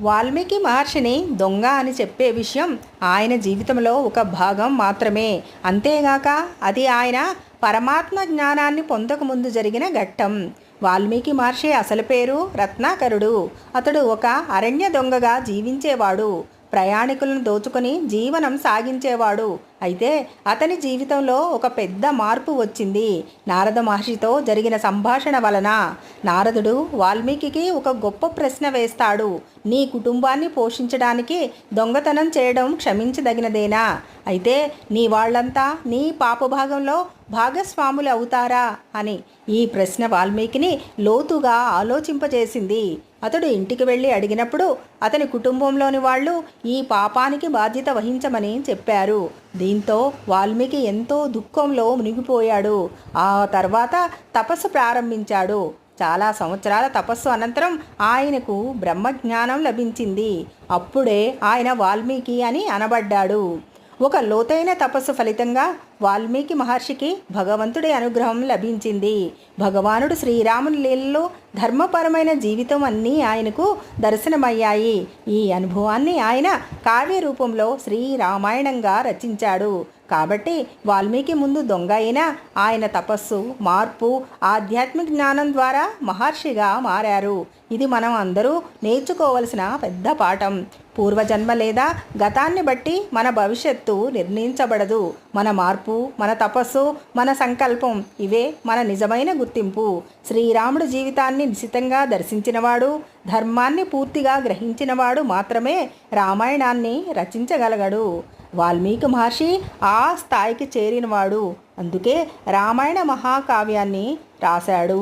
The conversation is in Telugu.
వాల్మీకి మహర్షిని దొంగ అని చెప్పే విషయం ఆయన జీవితంలో ఒక భాగం మాత్రమే. అంతేగాక అది ఆయన పరమాత్మ జ్ఞానాన్ని పొందకముందు జరిగిన ఘట్టం. వాల్మీకి మహర్షి అసలు పేరు రత్నాకరుడు. అతడు ఒక అరణ్య దొంగగా జీవించేవాడు. ప్రయాణికులను దోచుకొని జీవనం సాగించేవాడు. అయితే అతని జీవితంలో ఒక పెద్ద మార్పు వచ్చింది. నారద మహర్షితో జరిగిన సంభాషణ వలన నారదుడు వాల్మీకి ఒక గొప్ప ప్రశ్న వేస్తాడు. నీ కుటుంబాన్ని పోషించడానికి దొంగతనం చేయడం క్షమించదగినదేనా? అయితే నీ వాళ్ళంతా నీ పాపభాగంలో భాగస్వాములు అవుతారా? అని ఈ ప్రశ్న వాల్మీకిని లోతుగా ఆలోచింపజేసింది. అతడు ఇంటికి వెళ్ళి అడిగినప్పుడు అతని కుటుంబంలోని వాళ్ళు ఈ పాపానికి బాధ్యత వహించమని చెప్పారు. దీంతో వాల్మీకి ఎంతో దుఃఖంలో మునిగిపోయాడు. ఆ తర్వాత తపస్సు ప్రారంభించాడు. చాలా సంవత్సరాల తపస్సు అనంతరం ఆయనకు బ్రహ్మజ్ఞానం లభించింది. అప్పుడే ఆయన వాల్మీకి అని అనబడ్డాడు. ఒక లోతైన తపస్సు ఫలితంగా వాల్మీకి మహర్షికి భగవంతుడి అనుగ్రహం లభించింది. భగవానుడు శ్రీరాముని లీలలో ధర్మపరమైన జీవితం అన్నీ ఆయనకు దర్శనమయ్యాయి. ఈ అనుభవాన్ని ఆయన కావ్య రూపంలో శ్రీరామాయణంగా రచించాడు. కాబట్టి వాల్మీకి ముందు దొంగ అయినా ఆయన తపస్సు మార్పు ఆధ్యాత్మిక జ్ఞానం ద్వారా మహర్షిగా మారారు. ఇది మనం అందరూ నేర్చుకోవలసిన పెద్ద పాఠం. పూర్వజన్మ లేదా గతాన్ని బట్టి మన భవిష్యత్తు నిర్ణయించబడదు. మన మార్పు మన తపస్సు మన సంకల్పం ఇవే మన నిజమైన గుర్తింపు. శ్రీరాముడు జీవితాన్ని నిశితంగా దర్శించినవాడు ధర్మాన్ని పూర్తిగా గ్రహించినవాడు మాత్రమే రామాయణాన్ని రచించగలగడు. వాల్మీకి మహర్షి ఆ స్థాయికి చేరినవాడు. అందుకే రామాయణ మహాకావ్యాన్ని రాశాడు.